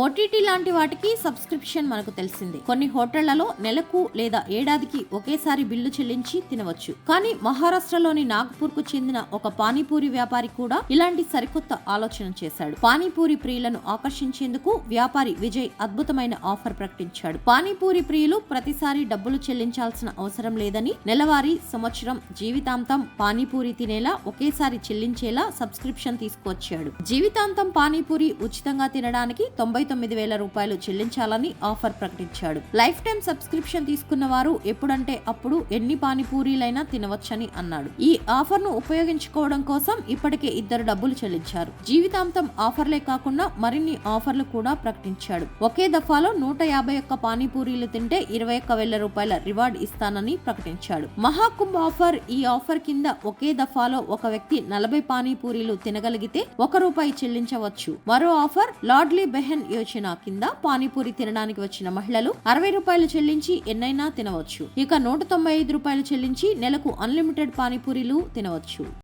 OTT లాంటి వాటికి subscription మనకు తెలిసిందే. కొన్ని హోటళ్ళలో నెలకు లేదా ఏడాదికి ఒకేసారి బిల్లు చెల్లించి తినవచ్చు. కానీ మహారాష్ట్రలోని నాగ్పూర్కు చెందిన ఒక పానీపూరి వ్యాపారి కూడా ఇలాంటి సరికొత్త ఆలోచన చేశాడు. పానీపూరి ప్రియులను ఆకర్షించేందుకు వ్యాపారి విజయ్ అద్భుతమైన ఆఫర్ ప్రకటించాడు. పానీపూరి ప్రియులు ప్రతిసారి డబ్బులు చెల్లించాల్సిన అవసరం లేదని నెలవారీ సంవత్సరం జీవితాంతం పానీపూరి తినేలా ఒకేసారి చెల్లించేలా సబ్స్క్రిప్షన్ తీసుకువచ్చాడు. జీవితాంతం పానీపూరి ఉచితంగా తినడానికి తొంభై తొమ్మిది వేల రూపాయలు చెల్లించాలని ఆఫర్ ప్రకటించాడు. లైఫ్ టైం సబ్స్క్రిప్షన్ తీసుకున్న వారు ఎప్పుడంటే అప్పుడు ఎన్ని పానీపూరీలైనా తినవచ్చని అన్నాడు. ఈ ఆఫర్ను ఉపయోగించుకోవడం కోసం ఇప్పటికే ఇద్దరు డబ్బులు చెల్లించారు. జీవితాంతం ఆఫర్లే కాకుండా మరిన్ని ఆఫర్లు కూడా ప్రకటించాడు. ఒకే దఫాలో నూట యాభై ఒక్క పానీపూరీలు తింటే ఇరవై ఒక్క వేల రూపాయల రివార్డ్ ఇస్తానని ప్రకటించాడు. మహాకుంభ ఆఫర్ ఈ ఆఫర్ కింద ఒకే దఫాలో ఒక వ్యక్తి నలభై పానీపూరీలు తినగలిగితే ఒక రూపాయి చెల్లించవచ్చు. మరో ఆఫర్ లార్డ్లీ బెహన్ యోచన కింద పానీపూరి తినడానికి వచ్చిన మహిళలు అరవై రూపాయలు చెల్లించి ఎన్నైనా తినవచ్చు. ఇక నూట తొంభై ఐదు రూపాయలు చెల్లించి నెలకు అన్లిమిటెడ్ పానీపూరీలు తినవచ్చు.